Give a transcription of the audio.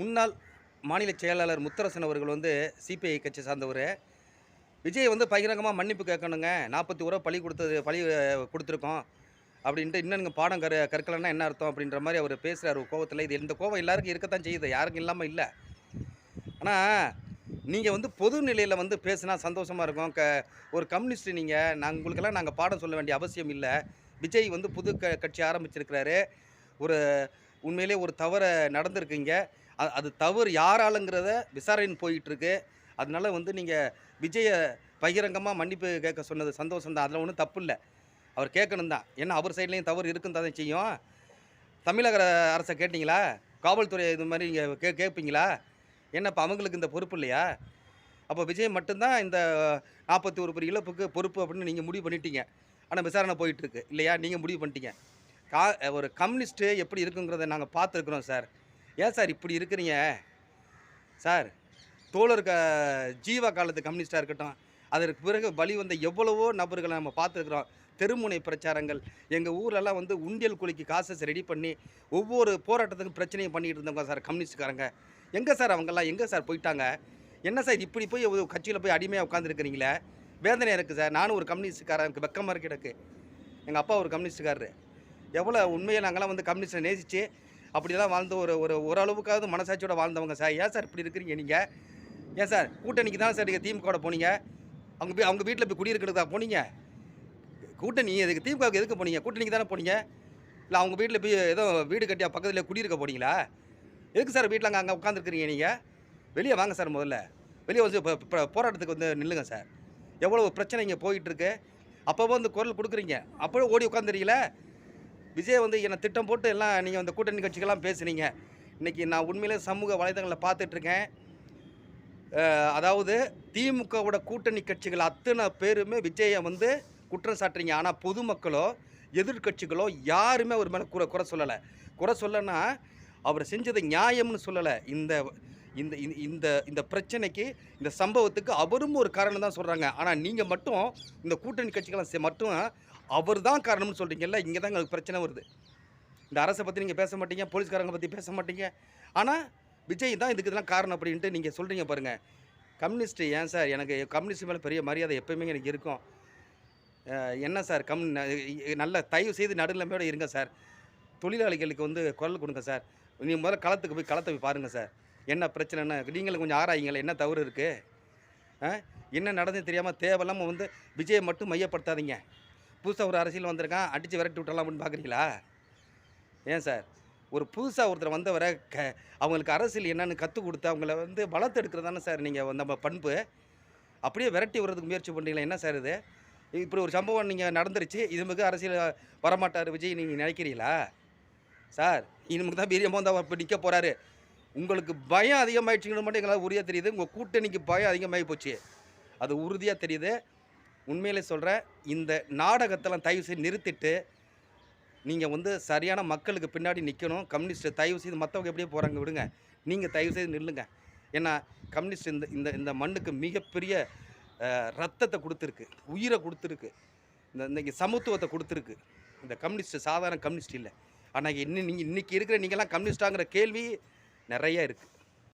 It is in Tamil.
முன்னாள் மாநில செயலாளர் முத்தரசன் அவர்கள் வந்து சிபிஐ கட்சி சார்ந்தவர். விஜய் வந்து பகிரங்கமாக மன்னிப்பு கேட்கணுங்க. நாற்பத்தி ஒரு பழி கொடுத்தது பழி கொடுத்துருக்கோம். அப்படின்ட்டு இன்னும் நீங்கள் பாடம் கரு கற்கலன்னா என்ன அர்த்தம் அப்படின்ற மாதிரி அவர் பேசுகிறார் கோவத்தில். இது இந்த கோவம் எல்லாருக்கும் இருக்கத்தான் செய்யுது யாருக்கும் இல்லாமல் இல்லை. ஆனால் நீங்கள் வந்து பொது நிலையில் வந்து பேசினா சந்தோஷமாக இருக்கும். க ஒரு கம்யூனிஸ்ட் நீங்கள் நாங்கள் உங்களுக்கெல்லாம் நாங்கள் பாடம் சொல்ல வேண்டிய அவசியம் இல்லை. விஜய் வந்து புது க கட்சி ஆரம்பிச்சிருக்கிறாரு. ஒரு உண்மையிலே ஒரு தவறை நடந்திருக்கீங்க. அது தவறு யாராலுங்கிறத விசாரணை போயிட்டுருக்கு. அதனால் வந்து நீங்கள் விஜயை பகிரங்கமாக மன்னிப்பு கேட்க சொன்னது சந்தோஷம் தான். அதில் ஒன்றும் தப்பு இல்லை அவர் கேட்கணும் தான். ஏன்னா அவர் சைட்லேயும் தவறு இருக்குன்னு தான் செய்யும். தமிழக அரசை கேட்டிங்களா? காவல்துறை இது மாதிரி நீங்கள் கே கேட்பீங்களா ஏன்னா இப்போ அவங்களுக்கு இந்த பொறுப்பு இல்லையா? அப்போ விஜய் மட்டும்தான் இந்த நாற்பத்தி ஒரு இழப்புக்கு பொறுப்பு அப்படின்னு நீங்கள் முடிவு பண்ணிட்டீங்க. ஆனால் விசாரணை போயிட்டுருக்கு. இல்லையா? நீங்கள் முடிவு பண்ணிட்டீங்க. கா ஒரு கம்யூனிஸ்ட்டு எப்படி இருக்குங்கிறத நாங்கள் பார்த்துருக்குறோம் சார். ஏன் சார் இப்படி இருக்கிறீங்க? சார் தோழர் க ஜீவா காலத்து கம்யூனிஸ்டாக இருக்கட்டும் அதற்கு பிறகு பலி வந்த எவ்வளவோ நபர்களை நம்ம பார்த்துருக்குறோம். தெருமுனை பிரச்சாரங்கள் எங்கள் ஊர்லலாம் வந்து உண்டியல் குழிக்கு காசஸ் ரெடி பண்ணி ஒவ்வொரு போராட்டத்துக்கும் பிரச்சனையும் பண்ணிகிட்டு இருந்தவங்க சார் கம்யூனிஸ்ட்காரங்க. எங்கே சார் அவங்கெல்லாம் எங்கே சார் போயிட்டாங்க? என்ன சார் இப்படி போய் ஒரு கட்சியில் போய் அடிமையாக உட்காந்துருக்கிறீங்களே வேதனையாக இருக்குது சார். நானும் ஒரு கம்யூனிஸ்ட்காரன் எனக்கு வெக்கமாக இருக்கு எனக்கு. எங்கள் அப்பா ஒரு கம்யூனிஸ்ட்காரரு. எவ்வளோ உண்மையை நாங்களாம் வந்து கம்யூனிஸ்டை நேசித்து அப்படிலாம் வாழ்ந்து ஒரு ஒரு ஓரளவுக்காவது மனசாட்சியோட வாழ்ந்தவங்க சார். ஏன் சார் இப்படி இருக்கிறீங்க நீங்கள் ஏன் சார்? கூட்டணிக்கு தான் சார் நீங்கள் திமுகவோட போனீங்க. அவங்க அவங்க வீட்டில் போய் குடியிருக்கிறதா போனீங்க. கூட்டணி எதுக்கு திமுகவுக்கு எதுக்கு போனீங்க? கூட்டணிக்கு தானே போனீங்க. இல்லை அவங்க வீட்டில் போய் ஏதோ வீடு கட்டியா பக்கத்தில் குடியிருக்க போனீங்களா? எதுக்கு சார் வீட்டில் அங்கே அங்கே உட்காந்துருக்குறீங்க நீங்கள் வெளியே வாங்க சார் முதல்ல. வெளியே வந்து இப்போ போராட்டத்துக்கு வந்து நில்லுங்க சார். எவ்வளோ பிரச்சனை இங்கே போயிட்டுருக்கு அப்போவோ வந்து குரல் கொடுக்குறீங்க. அப்போ ஓடி உட்காந்துறீங்களே விஜய் வந்து என்னை திட்டம் போட்டு எல்லாம் நீங்கள் அந்த கூட்டணி கட்சிக்கெல்லாம் பேசுனீங்க. இன்றைக்கி நான் உண்மையிலே சமூக வலைதளங்களில் பார்த்துட்ருக்கேன். அதாவது திமுகவோட கூட்டணி கட்சிகள் அத்தனை பேருமே விஜயை வந்து குற்றம் சாட்டுறீங்க. ஆனால் பொதுமக்களோ எதிர்க்கட்சிகளோ யாருமே அவர் மேலே குறை குறை சொல்லலை. குறை சொல்லனா அவர் செஞ்சது நியாயம்னு சொல்லலை. இந்த இந்த இந்த- இந்த இந்த பிரச்சனைக்கு இந்த சம்பவத்துக்கு அவரும் ஒரு காரணம் தான் சொல்கிறாங்க ஆனால் நீங்கள் மட்டும் இந்த கூட்டணி கட்சிகளை மட்டும் அவர் தான் காரணம்னு சொல்கிறீங்கல்ல இங்கே தான் எங்களுக்கு பிரச்சனை வருது. இந்த அரசை பற்றி நீங்கள் பேச மாட்டீங்க போலீஸ்காரங்க பற்றி பேச மாட்டீங்க. ஆனால் விஜய் தான் இதுக்கு இதெல்லாம் காரணம் அப்படின்ட்டு நீங்கள் சொல்கிறீங்க பாருங்கள் கம்யூனிஸ்ட் ஏன் சார்? எனக்கு கம்யூனிஸ்ட் மேலே பெரிய மரியாதை எப்பயுமே எனக்கு இருக்கும். என்ன சார்? கம் நல்ல தயவு செய்து நடுநிலைமையோடு இருங்க சார். தொழிலாளிகளுக்கு வந்து குரல் கொடுங்க சார். நீங்கள் முதல்ல களத்துக்கு போய் களத்தை போய் பாருங்கள் சார். என்ன பிரச்சனைன்னு நீங்களும் கொஞ்சம் ஆராயுங்களேன் என்ன தவறு இருக்குது என்ன நடந்தது தெரியாமல் தேவையில்லாமல் வந்து விஜயை மட்டும் மையப்படுத்தாதீங்க. புதுசாக ஒரு அரசியல் வந்திருக்கான் அடித்து விரட்டி விட்டலாம் அப்படின்னு பார்க்குறீங்களா ஏன் சார்? ஒரு புதுசாக ஒருத்தர் வந்தவரை க அவங்களுக்கு அரசியல் என்னென்னு கற்றுக் கொடுத்து அவங்கள வந்து வளர்த்தெடுக்கிறது தானே சார் நீங்கள் நம்ம பண்பு. அப்படியே விரட்டி விடுறதுக்கு முயற்சி பண்ணுறீங்களா என்ன சார் இது? இப்படி ஒரு சம்பவம் நீங்கள் நடந்துருச்சு இது மிக அரசியல் வரமாட்டார் விஜய் நீங்கள் நினைக்கிறீங்களா? சார் இனிமேல் தான் வீரியமாக வந்து அவர் இப்போ நிற்க போகிறாரு உங்களுக்கு பயம் அதிகமாகிடுச்சுங்கிறது மட்டும் எங்களால் உறுதியாக தெரியுது. உங்கள் கூட்டணிக்கு பயம் அதிகமாகி போச்சு. அது உறுதியாக தெரியுது. உண்மையிலே சொல்கிறேன் இந்த நாடகத்தெல்லாம் தயவு செய்து நிறுத்திட்டு நீங்கள் வந்து சரியான மக்களுக்கு பின்னாடி நிற்கணும் கம்யூனிஸ்ட் தயவு செய்து மற்றவங்க எப்படியே போகிறாங்க விடுங்க. நீங்கள் தயவு செய்து நில்லுங்க. ஏன்னா கம்யூனிஸ்ட் இந்த இந்த இந்த மண்ணுக்கு மிகப்பெரிய ரத்தத்தை கொடுத்துருக்கு. உயிரை கொடுத்துருக்கு. இந்த இன்றைக்கி சமத்துவத்தை கொடுத்துருக்கு. இந்த கம்யூனிஸ்ட் சாதாரண கம்யூனிஸ்ட் இல்லை. ஆனால் இன்னும் நீங்கள் இன்றைக்கி இருக்கிற நீங்கள்லாம் கம்யூனிஸ்டாங்கிற கேள்வி நிறைய இருக்குது